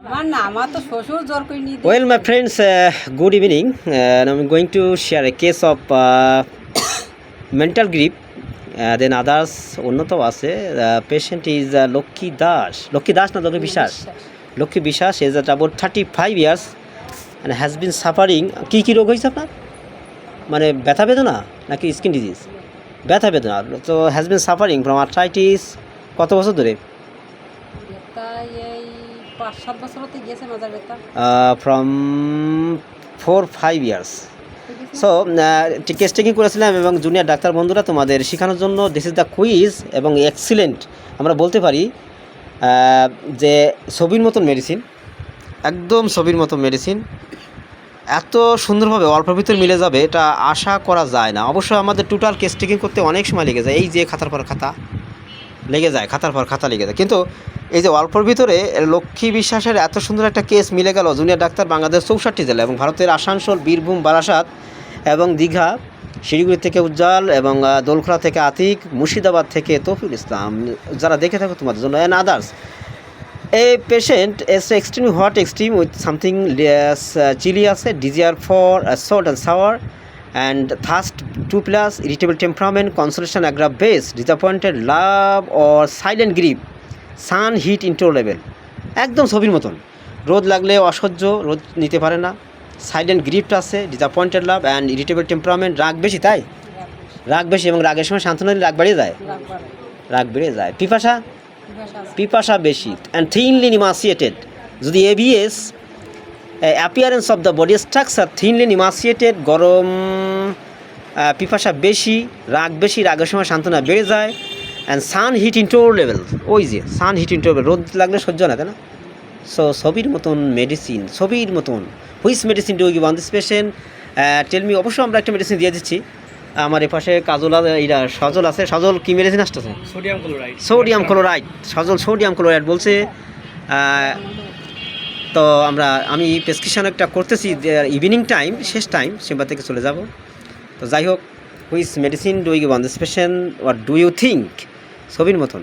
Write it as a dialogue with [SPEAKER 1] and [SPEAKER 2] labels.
[SPEAKER 1] Well, my friends, uh, good evening. Uh, and I'm going to share a case of uh, mental grief. Uh, then others, উন্নত আছে patient is Lakshmi Das Lakshmi Das না Lakshmi Biswas Lakshmi Biswas is about thirty five years and has been suffering কী কী রোগ হয়েছে আপনার? মানে ব্যথা বেদনা নাকি স্কিন ডিজিজ ব্যথা বেদনা। তো has been suffering from arthritis কত বছর ধরে?
[SPEAKER 2] এই পাঁচ সাত বছর হতে গিয়েছে মাজার বেতা
[SPEAKER 1] from four five years so case taking করেছিলাম এবং জুনিয়র ডাক্তার বন্ধুরা তোমাদের শেখানোর জন্য দিস ইজ দ্য কুইজ এবং এক্সিলেন্ট আমরা বলতে পারি যে ছবির মতন মেডিসিন একদম ছবির মতো মেডিসিন এত সুন্দরভাবে অল্প ভিতর মিলে যাবে এটা আশা করা যায় না। অবশ্যই আমাদের টোটাল কেস টেকিং করতে অনেক সময় লেগে যায় এই যে খাতার পর খাতা। লেগে যায় খাতার পর খাতা লেগে যায়। কিন্তু এই যে অল্পর ভিতরে লক্ষ্মী বিশ্বাসের এত সুন্দর একটা কেস মিলে গেল জুনিয়র ডাক্তার বাংলাদেশ চৌষট্টি জেলা এবং ভারতের আসানসোল বীরভূম বারাসাত এবং দীঘা শিলিগুড়ি থেকে উজ্জ্বল এবং আহ, দোলখোলা থেকে আতিক মুর্শিদাবাদ থেকে তফিল ইসলাম। যারা দেখে থাকো তোমাদের জন্য and others a patient is extreme hot extreme with something chilly আছে desire for salt and sour and thirst too plus irritable temperament consolation aggravates disappointed love or silent grief sun heat intolerable একদম ছবির মতন। রোদ লাগলে অসহ্য রোদ নিতে পারে না। সাইলেন্ট গ্রিপ্ট আছে disappointed love and irritable temperament রাগ বেশি তাই? রাগ বেশি এবং রাগের সময় দিলে রাগ বাড়িয়ে যায়? রাগ বেড়ে যায়। পিপাসা? পিপাসা বেশি। অ্যান্ড থিনলি নিমাসিয়েটেড যদি ABS appearance of the body structure thinly emaciated গরম পিপাসা বেশি রাগ বেশি রাগের সময় সান্ত্বনা বেড়ে যায় and sun heat intolerable ওই যে সান হিট ইন্টোর রোদ লাগলে সহ্য না তাই না? সো ছবির মতন মেডিসিন ছবির মতন। Which medicine do give on this patient tell me অবশ্যই আমরা একটা মেডিসিন দিয়ে দিচ্ছি। আমার এপাশে কাজল আছে এইটা সজল আছে। সজল কি মেডিসিন আসতেছে?
[SPEAKER 3] Sodium chloride
[SPEAKER 1] sodium chloride Sajal sodium chloride বলছে তো আমরা, আমি প্রেসক্রিপশন একটা করতেছি ইভিনিং টাইম শেষ টাইম চেম্বার থেকে চলে যাব। তো যাই হোক which medicine do you want this patient what do you think ছবির মতন।